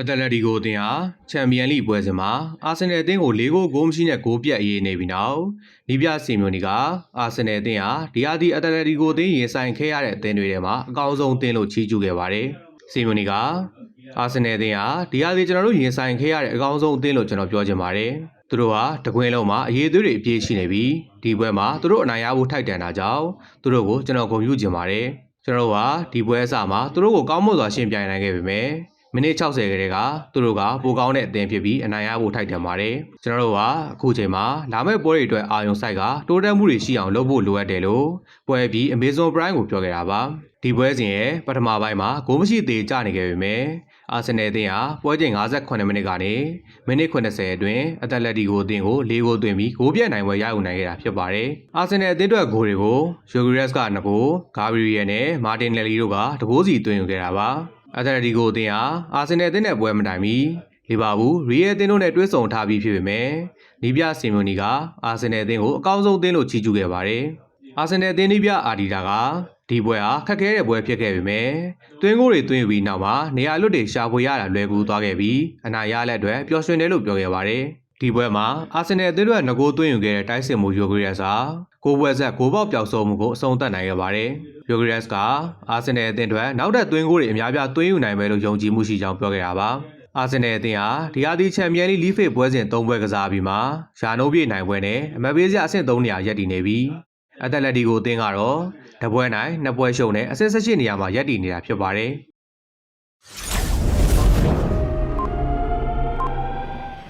အတလက်တီကိုအသင်းဟာချန်ပီယံလိပွဲစဉ်မှာအာဆင်နယ်အသင်းကို၄ဂိုးဂိုးမရှိနဲ့ဂိုးပြတ်အေးနေပြီးနောက်နီးပြစီမျိုးနီကအာဆင်နယ်အသင်းဟာဒီယာဒီအတလက်တီကိုအသင်းရင်ဆိုင်ခဲ့ရတဲ့အသင်းတွေထဲမှာအကောင်းဆုံးအသင်းလို့ချီးကျူးခဲ့ပါတယ်။စီမျိုးနီကအာဆင်နယ်အသင်းဟာဒီယာဒီကျွန်တော်တို့ရင်ဆိုင်ခဲ့ရတဲ့အကောင်းဆုံးအသင်းလို့ကျွန်တော်ပြောချင်ပါတယ်။သူတို့ဟာတကွင်းလုံးမှာအရေးသွေးတွေအပြည့်ရှိနေပြီးဒီပွဲမှာသူတို့အနိုင်ရဖို့ထိုက်တန်တာကြောင့်သူတို့ကိုကျွန်တော်ဂုဏ်ပြုချင်ပါတယ်။ကျွန်တော်တို့ဟာဒီပွဲအစမှာသူတို့ကိုကောင်းမွန်စွာရှင်းပြနိုင်ခဲ့ပေမဲ့ မိနစ်60ခရဲကသူတို့ကပိုကောင်းတဲ့အသင်းဖြစ်ပြီးအနိုင်ရဖို့ထိုက်တန်ပါတယ်ကျွန်တော်တို့ကအခုချိန်မှာလာမယ့်ပွဲတွေအတွက်အာရုံစိုက်ကတိုးတက်မှုတွေရှိအောင်လုပ်ဖို့လိုအပ်တယ်လို့ပွဲပြီး Amazon Prime ကိုပြောခဲ့တာပါဒီပွဲစဉ်ရဲ့ပထမပိုင်းမှာဂိုးမရှိသေးကြနေခဲ့ပေမဲ့အာဆင်နယ်အသင်းဟာပွဲချိန်58မိနစ်ကနေမိနစ်80အတွင်းအသက်လက်တီကိုအသင်းကို၄ဂိုးသွင်းပြီးဂိုးပြတ်နိုင်ပွဲရယူနိုင်ခဲ့တာဖြစ်ပါတယ်အာဆင်နယ်အသင်းအတွက်ဂိုးတွေကိုယိုဂရက်စ်က2ဂိုးဂါဘရီယယ်နဲ့မာတင်နယ်လီတို့ကတကိုးစီသွင်းယူခဲ့တာပါ အက်တလက်တီကိုအသင်းဟာအာဆင်နယ်အသင်းနဲ့ပွဲမတိုင်မီလီဗာပူးရီယယ်အသင်းတို့နဲ့တွဲဆုံထားပြီးဖြစ်ပေမဲ့နီးပြစင်မီယိုနီကအာဆင်နယ်အသင်းကိုအကောင်းဆုံးအသင်းလို့ချီးကျူးခဲ့ပါတယ်။အာဆင်နယ်အသင်းနီးပြအာဒီတာကဒီပွဲဟာခက်ခဲတဲ့ပွဲဖြစ်ခဲ့ပေမဲ့တွင်းကိုတွေတွင်းပြီးနောက်မှာနေရာလွတ်တွေရှာဖွေရတာလွယ်ကူသွားခဲ့ပြီးအနာရလက်အတွက်ပျော်ရွှင်တယ်လို့ပြောခဲ့ပါတယ်။ ဒီပွဲမှာအာဆင်နယ်အသင်းတို့ကငကိုသွင်းယူခဲ့တဲ့တိုက်စစ်မှုယိုဂရက်စာကိုပွဲဆက်ကိုပေါက်ပျောက်ဆုံးမှုကိုအဆုံးသတ်နိုင်ခဲ့ပါတယ်။ယိုဂရက်ကအာဆင်နယ်အသင်းအတွက်နောက်ထပ်သွင်းကိုတွေအများပြသွင်းယူနိုင်မယ်လို့ယုံကြည်မှုရှိကြောင်းပြောခဲ့တာပါ။အာဆင်နယ်အသင်းဟာဒီဟာဒီချန်ပီယံလိလီဖေးပွဲစဉ်၃ပွဲကစားပြီးမှယာနိုးပြေနိုင်ပွဲနဲ့အမတ်ပေးစရာအဆင့်၃နေရာရပ်တည်နေပြီးအသက်လက်တီကိုအသင်းကတော့တပွဲနိုင်နှစ်ပွဲရှုံးနဲ့အဆင့်၁၈နေရာမှာရပ်တည်နေတာဖြစ်ပါတယ်။